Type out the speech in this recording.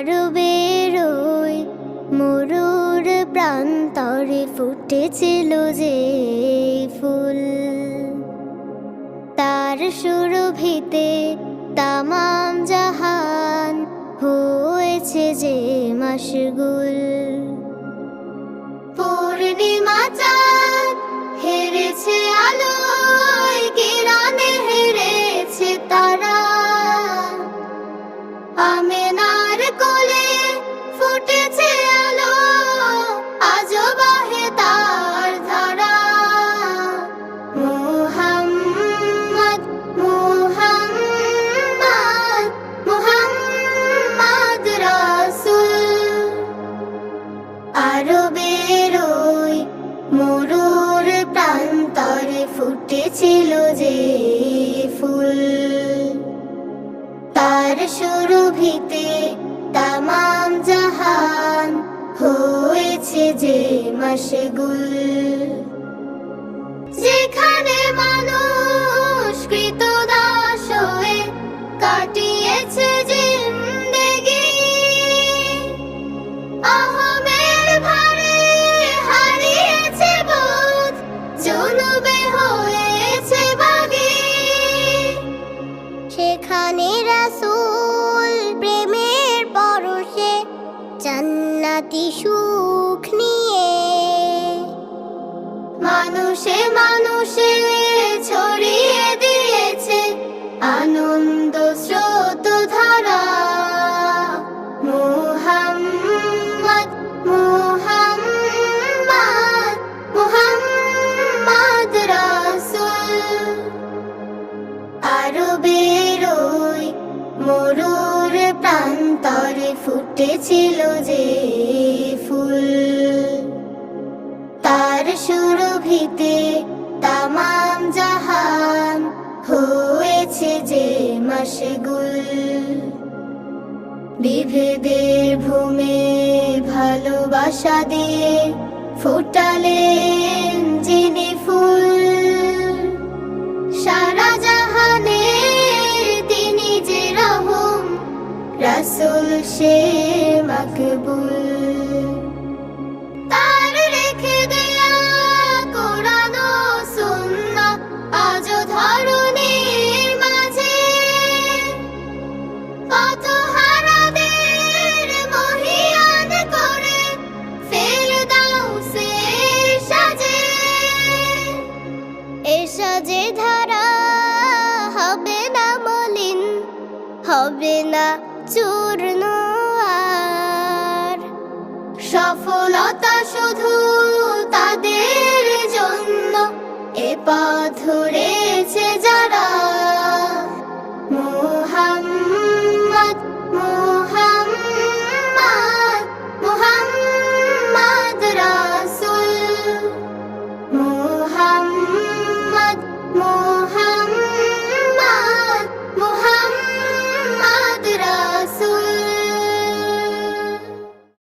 আরও বেরোয় মরুর প্রান্তরে ফুটেছিল যে ফুল। তার সুরভিতে তামাম জাহান হয়েছে যে মাসগুল পূর্ণিমা চাঁদ হেরেছে আলোয় ফুটেছিল যে ফুল। তার সুরভিতে তামাম জাহান হয়েছে যে মশগুল সেখানে রাসূল প্রেমের পরশে জান্নাতি সুখ নিয়ে। মানুষে মানুষে ছড়িয়ে দিয়েছে আনন্দ স্রোত ধারা। মুহাম্মদ মুহাম্মদ মুহাম্মদ মরুর প্রান্তরে ফুটেছিল যে ফুল। তার সুরভিতে তামাম জাহান হয়েছে যে মশগুল বিভেদের ভূমে ভালোবাসা দিয়ে ফুটালেন সে মকবুল। তার রেখে দেয়া কোরআন সুন্নাহ আজ ধরনের মাঝে। কত হারাদের মহিয়ান করে ফেল দাও সে সাজে। এসা যে ধারা হবে না মলিন, হবে না চূর্ণ সফলতা শুধু তাদের জন্য এ পথ